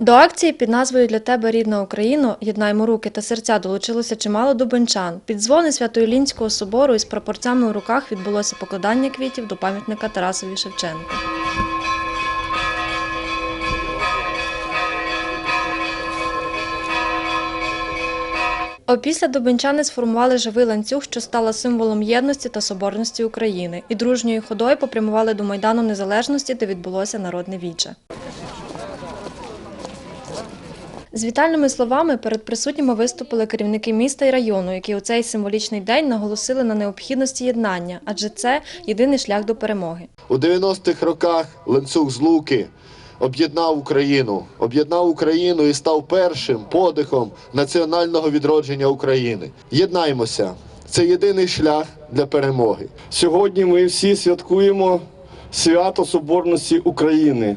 До акції під назвою Для тебе рідна Україно єднаймо руки та серця долучилося чимало дубенчан. Під дзвони Свято-Ілінського собору із прапорцями у руках відбулося покладання квітів до пам'ятника Тарасові Шевченку. Опісля дубенчани сформували живий ланцюг, що стала символом єдності та соборності України, і дружньою ходою попрямували до Майдану Незалежності, де відбулося народне віче. З вітальними словами перед присутніми виступили керівники міста і району, які у цей символічний день наголосили на необхідності єднання, адже це єдиний шлях до перемоги. У 90-х роках ланцюг злуки об'єднав Україну, об'єднав Україну і став першим подихом національного відродження України. Єднаймося. Це єдиний шлях для перемоги. Сьогодні ми всі святкуємо свято Соборності України.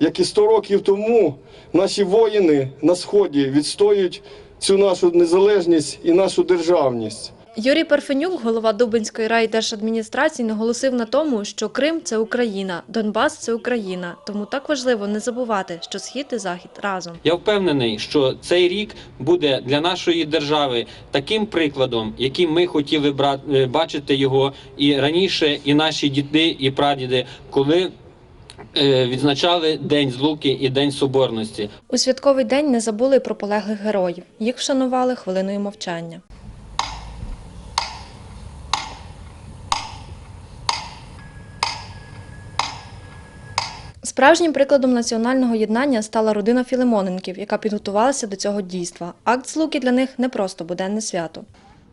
Як і 100 років тому наші воїни на сході відстоюють цю нашу незалежність і нашу державність. Юрій Парфенюк, голова Дубинської райдержадміністрації, наголосив на тому, що Крим це Україна, Донбас це Україна. Тому так важливо не забувати, що схід і захід разом. Я впевнений, що цей рік буде для нашої держави таким прикладом, яким ми хотіли е, бачити його і раніше, і наші діди і прадіди, коли відзначали День злуки і День Соборності. У святковий день не забули про полеглих героїв. Їх вшанували хвилиною мовчання. Справжнім прикладом національного єднання стала родина Філимоненків, яка підготувалася до цього дійства. Акт злуки для них не просто буденне свято.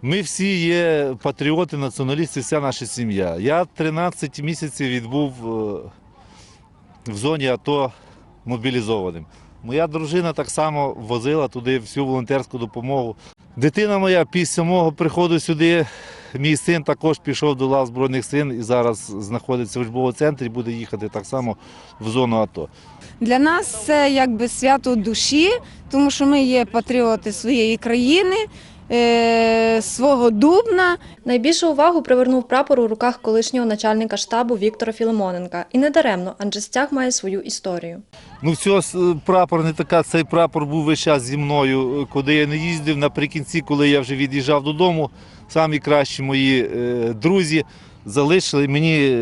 Ми всі є патріоти, націоналісти, вся наша сім'я. Я 13 місяців відбув е, в зоні АТО мобілізованим. Моя дружина так само возила туди всю волонтерську допомогу. Дитина моя після мого приходу сюди, мій син також пішов до лав Збройних сил і зараз знаходиться в учбовому центрі, буде їхати так само в зону АТО. Для нас це якби свято душі, тому що ми є патріоти своєї країни, е, свого дубна. Найбільшу увагу привернув прапор у руках колишнього начальника штабу Віктора Філимоненка. І не даремно, адже стяг має свою історію. Ну, цього прапор не така. Цей прапор був весь час зі мною, коли я не їздив. Наприкінці, коли я вже від'їжджав додому, самі кращі мої е, друзі залишили мені е,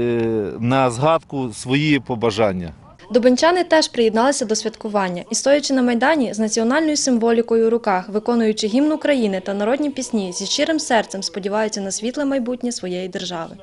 на згадку свої побажання. Дубенчани теж приєдналися до святкування і, стоячи на майдані з національною символікою у руках, виконуючи гімн України та народні пісні, зі щирим серцем сподіваються на світле майбутнє своєї держави.